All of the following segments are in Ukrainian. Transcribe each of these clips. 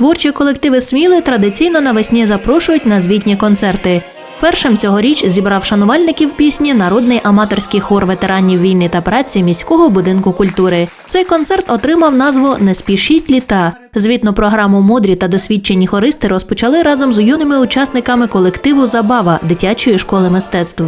Творчі колективи Сміли традиційно навесні запрошують на звітні концерти. Першим цьогоріч зібрав шанувальників пісні народний аматорський хор ветеранів війни та праці міського будинку культури. Цей концерт отримав назву Не спішіть літа. Звітну програму мудрі та досвідчені хористи розпочали разом з юними учасниками колективу Забава дитячої школи мистецтв.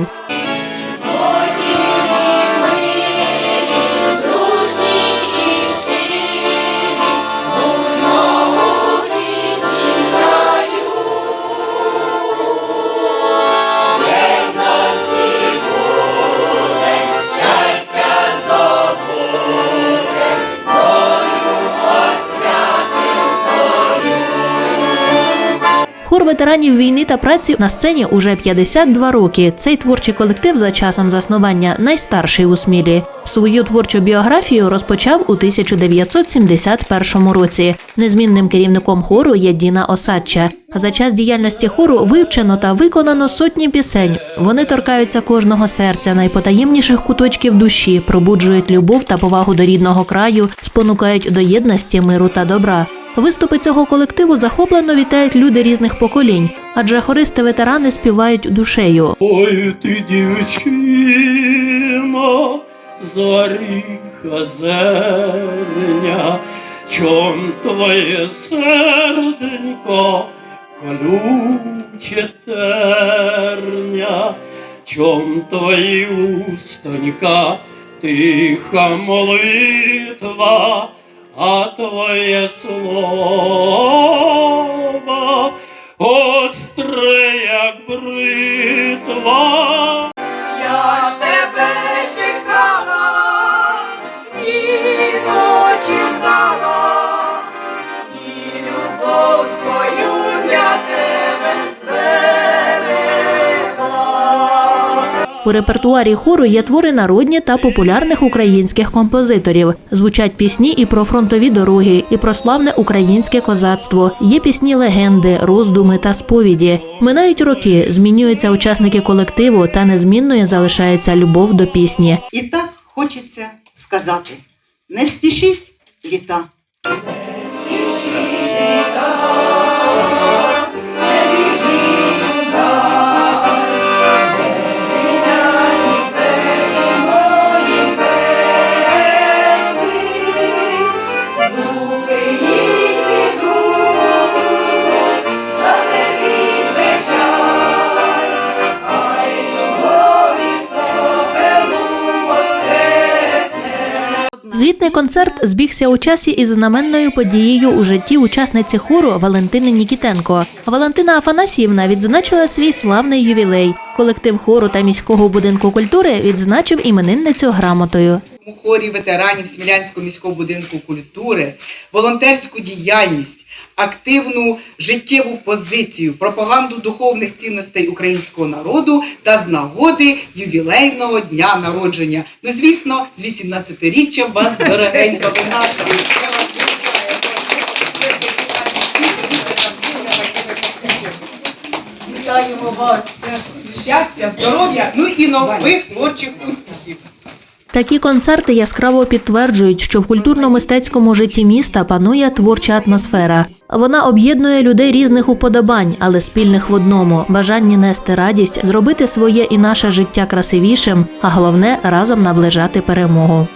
Хор ветеранів війни та праці на сцені уже 52 роки. Цей творчий колектив за часом заснування найстарший у Смілі. Свою творчу біографію розпочав у 1971 році. Незмінним керівником хору є Діна Осадча. За час діяльності хору вивчено та виконано сотні пісень. Вони торкаються кожного серця, найпотаємніших куточків душі, пробуджують любов та повагу до рідного краю, спонукають до єдності, миру та добра. Виступи цього колективу захоплено вітають люди різних поколінь, адже хористи-ветерани співають душею. Ой, ти дівчино, зоріха зерня, чом твоє серденько, колюче терня, чом твої устонька, тиха молитва, а твоє слово остре, як бритва. У репертуарі хору є твори народні та популярних українських композиторів. Звучать пісні і про фронтові дороги, і про славне українське козацтво. Є пісні легенди, роздуми та сповіді. Минають роки, змінюються учасники колективу, та незмінною залишається любов до пісні. І так хочеться сказати: не спішіть літа. Звітний концерт збігся у часі із знаменною подією у житті учасниці хору Валентини Нікітенко. Валентина Афанасіївна відзначила свій славний ювілей. Колектив хору та міського будинку культури відзначив іменинницю грамотою. Хорі ветеранів Смілянського міського будинку культури, волонтерську діяльність, активну життєву позицію, пропаганду духовних цінностей українського народу та з нагоди ювілейного дня народження. Ну, звісно, з 18-річчям вас, дорогенька, ви наша. Вітаємо вас. Щастя, здоров'я, ну і нових творчих успіхів. Такі концерти яскраво підтверджують, що в культурно-мистецькому житті міста панує творча атмосфера. Вона об'єднує людей різних уподобань, але спільних в одному бажанні нести радість, зробити своє і наше життя красивішим, а головне разом наближати перемогу.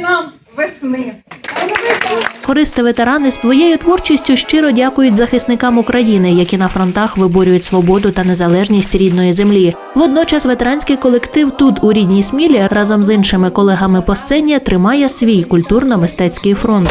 Нам весни. Хористи-ветерани своєю творчістю щиро дякують захисникам України, які на фронтах виборюють свободу та незалежність рідної землі. Водночас ветеранський колектив тут у рідній Смілі разом з іншими колегами по сцені тримає свій культурно-мистецький фронт.